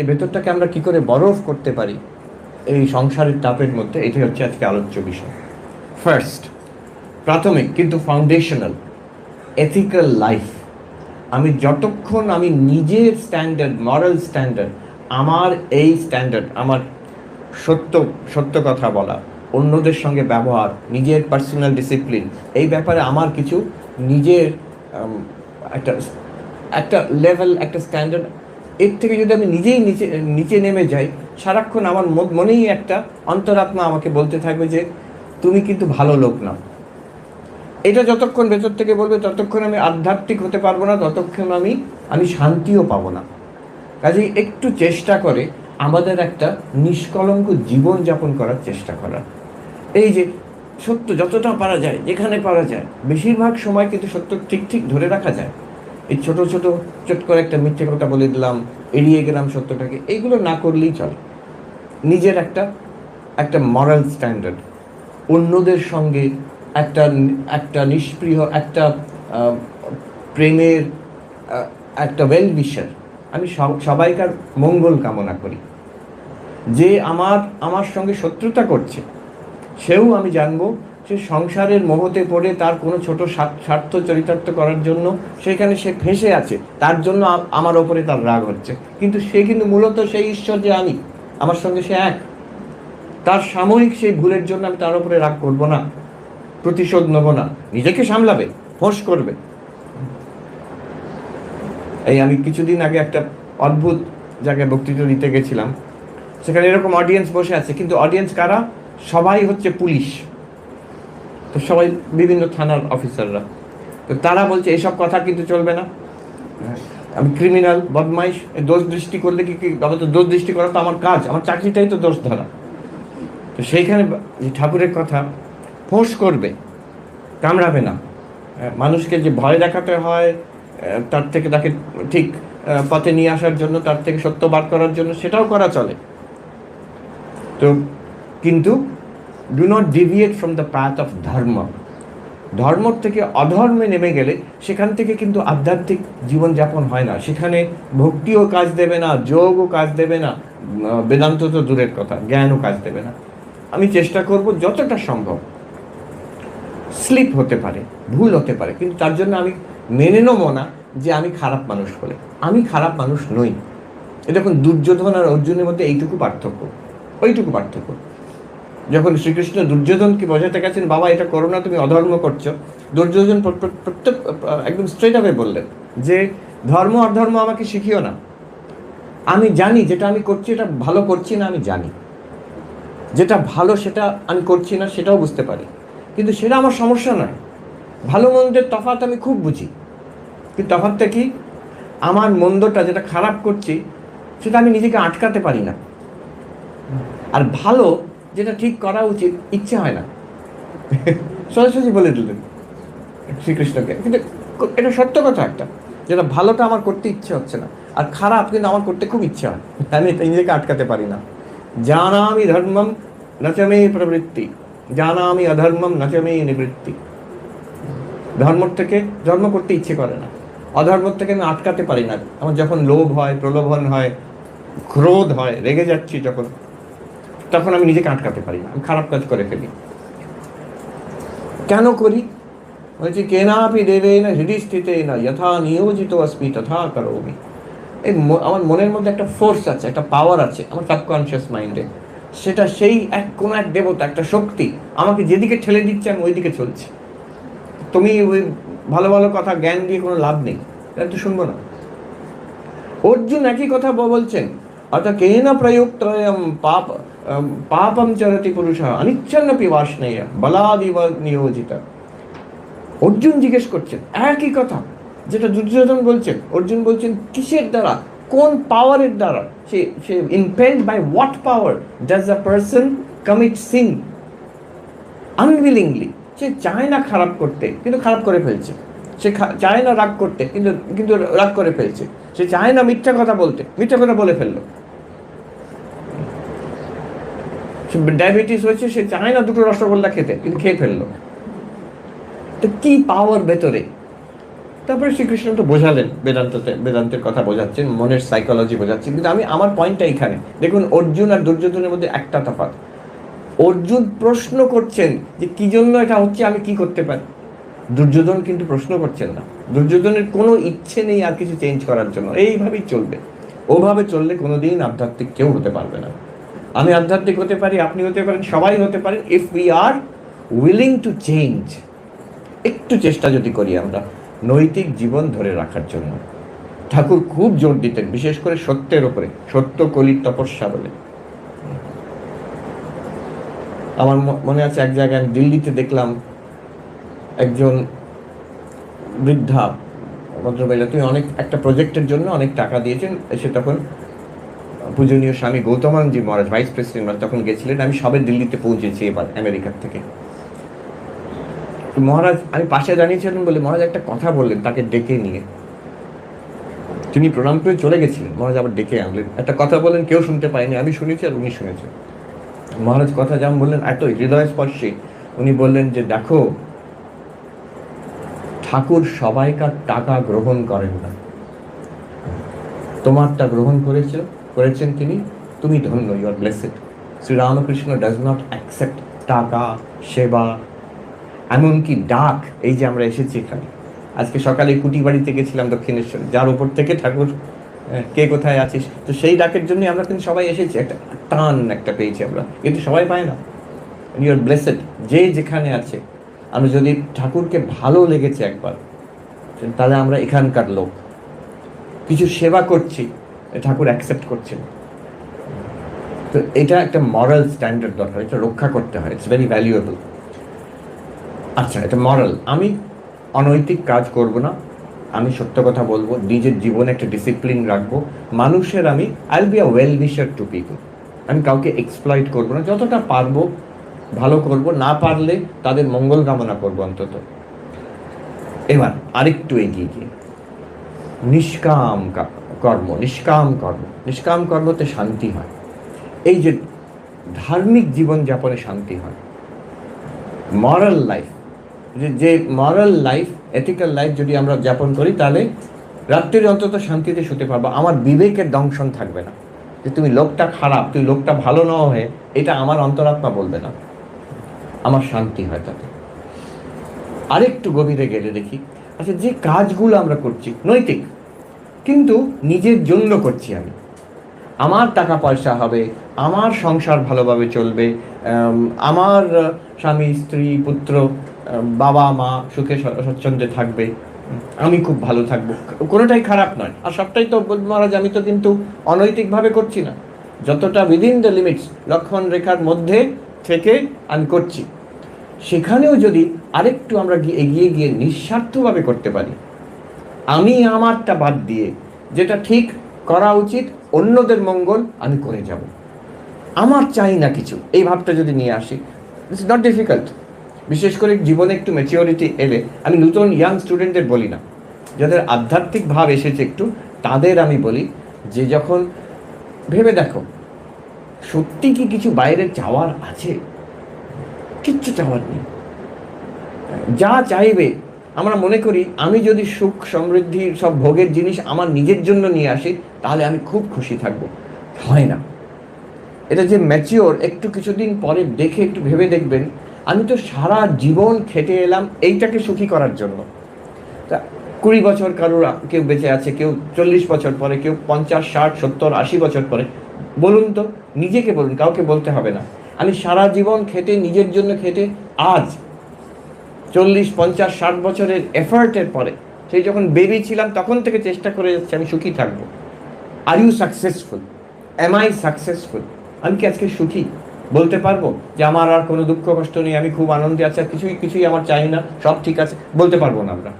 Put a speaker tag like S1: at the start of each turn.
S1: এই ভেতরটাকে আমরা কি করে বরফ করতে পারি? এই সংসারের তাপের মধ্যে এটাই হচ্ছে আজকে আলোচ্য বিষয়। ফার্স্ট প্রাথমিক কিন্তু ফাউন্ডেশনাল এথিক্যাল লাইফ আমি যতক্ষণ আমি নিজের স্ট্যান্ডার্ড মরাল স্ট্যান্ডার্ড আমার এই স্ট্যান্ডার্ড আমার সত্য সত্য কথা বলা, অন্যদের সঙ্গে ব্যবহার, নিজের পার্সোনাল ডিসিপ্লিন এই ব্যাপারে আমার কিছু নিজের একটা একটা লেভেল একটা স্ট্যান্ডার্ড এর থেকে যদি আমি নিজেই নিচে নিচে নেমে যাই, সারাক্ষণ আমার মনেই একটা অন্তরাত্মা আমাকে বলতে থাকবে যে, তুমি কিন্তু ভালো লোক না। এটা যতক্ষণ ভেতর থেকে বলবে, ততক্ষণ আমি আধ্যাত্মিক হতে পারব না, ততক্ষণ আমি আমি শান্তিও পাবো না। কাজেই একটু চেষ্টা করে আমাদের একটা নিষ্কলঙ্ক জীবন যাপন করার চেষ্টা করা। এই যে, সত্য যতটা পারা যায়, যেখানে পারা যায়, বেশিরভাগ সময় কিন্তু সত্য ঠিক ঠিক ধরে রাখা যায়। এই ছোট ছোট, চট করে একটা মিথ্যে কথা বলে দিলাম, এড়িয়ে গেলাম সত্যটাকে এইগুলো না করলেই চলে। নিজের একটা একটা মরাল স্ট্যান্ডার্ড অন্যদের সঙ্গে একটা একটা নিষ্প্রিয়, একটা প্রেমের একটা ওয়েল উইশার আমি সব- সবাইকার মঙ্গল কামনা করি। যে আমার আমার সঙ্গে শত্রুতা করছে, সেও আমি জানব সংসারের মোহতে পড়ে তার কোনো ছোট স্বার্থ- চরিতার্থ করার জন্য সেখানে সে ফেসে আছে। তার জন্য আমার ওপরে তার রাগ হচ্ছে। কিন্তু সে কিন্তু মূলত সেই ঈশ্বর যে আমি, আমার সঙ্গে সে এক। তার সাময়িক সেই ভুলের জন্য আমি তার উপরে রাগ করব না, প্রতিশোধ নেব না। নিজেকে সামলাবে, ফোঁস করবে। এই আমি কিছুদিন আগে একটা অদ্ভুত জায়গায় বক্তৃতা দিতে গেছিলাম। সেখানে এরকম অডিয়েন্স বসে আছে। কিন্তু অডিয়েন্স কারা? সবাই হচ্ছে পুলিশ। তো সবাই বিভিন্ন থানার অফিসাররা। তো তারা বলছে, এসব কথা কিন্তু চলবে না। আমি ক্রিমিনাল বদমাইশ দোষ দৃষ্টি করলে কি আমার তো দোষ দৃষ্টি করা তো আমার কাজ, আমার চাকরিটাই তো দোষ ধরা তো সেইখানে ঠাকুরের কথা, ফোঁস করবে, কামড়াবে না। মানুষকে যে ভয় দেখাতে হয় তার থেকে তাকে ঠিক পথে নিয়ে আসার জন্য, তার থেকে সত্য বার করার জন্য, সেটাও করা চলে। তো কিন্তু do not deviate from the path of dharma ধর্ম থেকে অধর্মে নেমে গেলে সেখান থেকে কিন্তু আধ্যাত্মিক জীবনযাপন হয় না। সেখানে ভক্তিও কাজ দেবে না, যোগও কাজ দেবে না বেদান্ত তো দূরের কথা, জ্ঞানও কাজ দেবে না। আমি চেষ্টা করব যতটা সম্ভব। স্লিপ হতে পারে, ভুল হতে পারে, কিন্তু তার জন্য আমি মেনে নেব না যে আমি খারাপ মানুষ বলে। আমি খারাপ মানুষ নই। দেখুন, দুর্যোধন আর অর্জুনের মধ্যে এইটুকু পার্থক্য। ওইটুকু পার্থক্য। যখন শ্রীকৃষ্ণ দুর্যোধনকে বোঝাতে গেছেন, বাবা, এটা করো না, তুমি অধর্ম করছ। দুর্যোধন প্র- প্র- প্রত্যেক একদম স্ট্রেট আপে বললেন যে, ধর্ম অধর্ম আমাকে শিখিও না। আমি জানি যেটা আমি করছি, এটা ভালো করছি না, আমি জানি। যেটা ভালো সেটা আমি করছি না, সেটাও বুঝতে পারি। কিন্তু সেটা আমার সমস্যা নয়। ভালো মন্দের তফাৎ আমি খুব বুঝি। কিন্তু তফাৎটা কি? আমার মন্দটা যেটা খারাপ করছি, সেটা আমি নিজেকে আটকাতে পারি না। আর ভালো যেটা ঠিক করা উচিত, ইচ্ছে হয় না। সোজাসুজি বলে দিলেন শ্রীকৃষ্ণকে। কিন্তু এটা সত্য কথা একটা, যেটা ভালোটা আমার করতে ইচ্ছে হচ্ছে না, আর খারাপ কিন্তু আমার করতে খুব ইচ্ছে হয়। আমি এটা নিজেকে আটকাতে পারি না। জানামি ধর্মম নচমে প্রবৃত্তি, জানামি অধর্মম নচমে নিবৃত্তি। ধর্ম থেকে ধর্ম করতে ইচ্ছে করে না। অধর্ম থেকে আমি আটকাতে পারি না। আমার যখন লোভ হয়, প্রলোভন হয়, ক্রোধ হয়, রেগে যাচ্ছি যখন তখন আমি নিজেকে আটকাতে পারি না আমি খারাপ কাজ করে ফেলি। কেন করি? বলছি, কেনাপি দেবে না হৃদয় স্থিতে না, যথা নিয়োজিত অস্মি তথা করোমি এই আমার মনের মধ্যে একটা ফোর্স আছে, একটা পাওয়ার আছে, আমার সাবকনশিয়াস মাইন্ডে সেটা সেই এক, কোনো এক দেবতা, একটা শক্তি আমাকে যেদিকে ঠেলে দিচ্ছে, আমি ওইদিকে চলছি। তুমি ওই ভালো ভালো কথা, জ্ঞান দিয়ে কোনো লাভ নেই, এটা তো শুনব না। অর্জুন একই কথা বলছেন অর্থাৎ কেন প্রযুক্ত পাপ পাপম চরতি পুরুষ অনিচ্ছন্নপি বাসনেয় বলাদিব নিয়োজিত অর্জুন জিজ্ঞেস করছেন একই কথা যেটা দুর্যোধন বলছেন। অর্জুন বলছেন, কিসের দ্বারা? কোন পাওয়ারের দ্বারা? সে সে impelled by what power does the person commit sin unwillingly সে চায় না খারাপ করতে, কিন্তু খারাপ করে ফেলছে। সে চায় না রাগ করতে, কিন্তু কিন্তু রাগ করে ফেলছে। সে চায় না মিথ্যা কথা বলতে, মিথ্যা কথা বলে ফেলল। ডায়াবেটিস হয়েছে, সে চায় না দুটো রসগোল্লা খেতে, কিন্তু খেয়ে ফেলল। তো কি পাওয়ার ভেতরে? তারপরে শ্রীকৃষ্ণ তো বোঝালেন, বেদান্ততে, বেদান্তের কথা বোঝাচ্ছেন, মনের সাইকোলজি বোঝাচ্ছেন, কিন্তু আমি, আমার পয়েন্টটা এখানে। দেখুন, অর্জুন আর দুর্যোধনের মধ্যে একটা তফাৎ। অর্জুন প্রশ্ন করছেন যে কি জন্য এটা হচ্ছে, আমি কি করতে পারি? দুর্যোধন কিন্তু প্রশ্ন করছেন না। দুর্যোধনের কোনো ইচ্ছে নেই আর কিছু চেঞ্জ করার জন্য। এইভাবেই চলবে। ওভাবে চললে কোনোদিন আধ্যাত্মিক কেউ হতে পারবে না। আমি আধ্যাত্মিক হতে পারি, আপনি হতে পারেন, সবাই হতে পারেন। If we are willing to change একটু চেষ্টা যদি করি আমরা, নৈতিক জীবন ধরে রাখার জন্য। ঠাকুর খুব জোর দিতেন, বিশেষ করে সত্যের ওপরে সত্য, কলির তপস্যা বলে। আমার মনে আছে এক জায়গায় আমি দিল্লিতে দেখলাম, একজন বৃদ্ধা, ভদ্রমহিলা, তিনি অনেক, একটা প্রজেক্টের জন্য অনেক টাকা দিয়েছেন, এসে তখন পূজনীয় স্বামী গৌতমানজি মহারাজ ভাইস প্রেসিডেন্ট মহারাজ তখন গেছিলেন, আমি সবে দিল্লিতে পৌঁছেছি এবার, আমেরিকার থেকে। মহারাজ, আমি পাশে দাঁড়িয়েছিলাম বলে মহারাজ একটা কথা বললেন, তাকে ডেকে নিয়ে। তিনি প্রণাম করে চলে গেছিলেন। মহারাজ আবার ডেকে আনলেন। একটা কথা বললেন, কেউ শুনতে পায়নি, আমি শুনেছি আর উনি শুনেছেন। মহারাজ কথা যেমন বললেন, এত হৃদয় স্পর্শে উনি বললেন যে, দেখো, ঠাকুর সবাইকার টাকা গ্রহণ করেন না। তোমারটা গ্রহণ করেছ করেছেন তিনি, তুমি ধন্য you are blessed Sri Ramakrishna does not accept টাকা সেবা এমনকি ডাক, এই যে আমরা এসেছি এখানে। আজকে সকালে কুটি বাড়িতে গেছিলাম দক্ষিণেশ্বর, যার উপর থেকে ঠাকুর কে কোথায় আছিস? তো সেই ডাকের জন্য আমরা কিন্তু সবাই এসেছি। একটা টান একটা পেয়েছি আমরা, কিন্তু সবাই পায় না। ইউর ব্লেসেড যে যেখানে আছে। আমরা যদি ঠাকুরকে ভালো লেগেছে একবার, তাহলে আমরা এখানকার লোক। কিছু সেবা করছি। ঠাকুর অ্যাকসেপ্ট করছেন। তো এটা একটা মরাল স্ট্যান্ডার্ড দরকার, এটা রক্ষা করতে হয় ইটস ভেরি ভ্যালুয়েবল আচ্ছা এটা মরাল আমি অনৈতিক কাজ করব না, আমি সত্য কথা বলব, নিজের জীবনে একটা ডিসিপ্লিন রাখব। মানুষের আমি I'll be a well wisher to people আমি কাউকে এক্সপ্লয়েট করব না, যতটা পারব ভালো করব, না পারলে তাদের মঙ্গল কামনা করব অন্তত। এবার আরেকটু এগিয়ে গিয়ে। নিষ্কাম কা- কর্ম, নিষ্কাম কর্ম। নিষ্কাম কর্মতে শান্তি হয়। এই যে ধার্মিক জীবন যাপনে শান্তি হয়। মরাল লাইফ, যে মরাল লাইফ, এথিক্যাল লাইফ যদি আমরা যাপন করি, তাহলে রাত্রির অন্তত শান্তিতে শুতে পারব। আমার বিবেকের দংশন থাকবে না। যে তুমি লোকটা খারাপ, তুই লোকটা ভালো না হয়ে এটা আমার অন্তরাত্মা বলবে না। আমার শান্তি হয় তাতে। আরেকটু গভীরে গেলে দেখি আচ্ছা যে কাজগুলো আমরা করছি, নৈতিক কিন্তু নিজের জন্য করছি আমি। আমার টাকা পয়সা হবে, আমার সংসার ভালোভাবে চলবে আমার স্বামী, স্ত্রী, পুত্র বাবা, মা সুখে স্বচ্ছন্দে থাকবে আমি খুব ভালো থাকব। কোনোটাই খারাপ নয়। আর সবটাই তো মহারাজ, আমি তো কিন্তু অনৈতিকভাবে করছি না। যতটা উইদিন দ্য লিমিটস লক্ষণ রেখার মধ্যে থেকে আমি করছি। সেখানেও যদি আরেকটু আমরা গিয়ে- এগিয়ে গিয়ে নিঃস্বার্থভাবে করতে পারি আমি আমারটা বাদ দিয়ে যেটা ঠিক করা উচিত, অন্যদের মঙ্গল আমি করে যাব। আমার চাই না কিছু। এই ভাবটা যদি নিয়ে আসি ইটস নট ডিফিকাল্ট বিশেষ করে জীবনে একটু ম্যাচিওরিটি এলে, আমি নতুন ইয়াং স্টুডেন্টদের বলি না। যাদের আধ্যাত্মিক ভাব এসেছে একটু, তাদের আমি বলি যে যখন ভেবে দেখো, সত্যি কি কিছু বাইরে চাওয়ার আছে? কিচ্ছু চাওয়ার নেই। যা চাইবে আমরা মনে করি আমি যদি সুখ, সমৃদ্ধি সব ভোগের জিনিস আমার নিজের জন্য নিয়ে আসি, তাহলে আমি খুব খুশি থাকব। হয় না। এটা যে ম্যাচিওর একটু কিছুদিন পরে দেখে একটু ভেবে দেখবেন, আমি তো সারা জীবন খেটে এলাম এইটাকে সুখী করার জন্য। তা কুড়ি বছর কারোর কেউ বেঁচে আছে, কেউ চল্লিশ বছর পরে, কেউ পঞ্চাশ, ষাট, সত্তর, আশি বছর পরে। বলুন তো, নিজেকে বলুন, কাউকে বলতে হবে না। আমি সারা জীবন খেটে, নিজের জন্য খেটে, আজ চল্লিশ, পঞ্চাশ, ষাট বছরের এফার্টের পরে, সেই যখন বেবি ছিলাম, তখন থেকে চেষ্টা করে যাচ্ছি, আমি সুখী থাকব। Are you successful am I successful আমি কি আজকে সুখী? বলতে পারব যে আমার আর কোনো দুঃখ, কষ্ট নেই, আমি খুব আনন্দে আছি, আর কিছুই কিছুই আমার চাই না, সব ঠিক আছে, বলতে পারব না আমরা।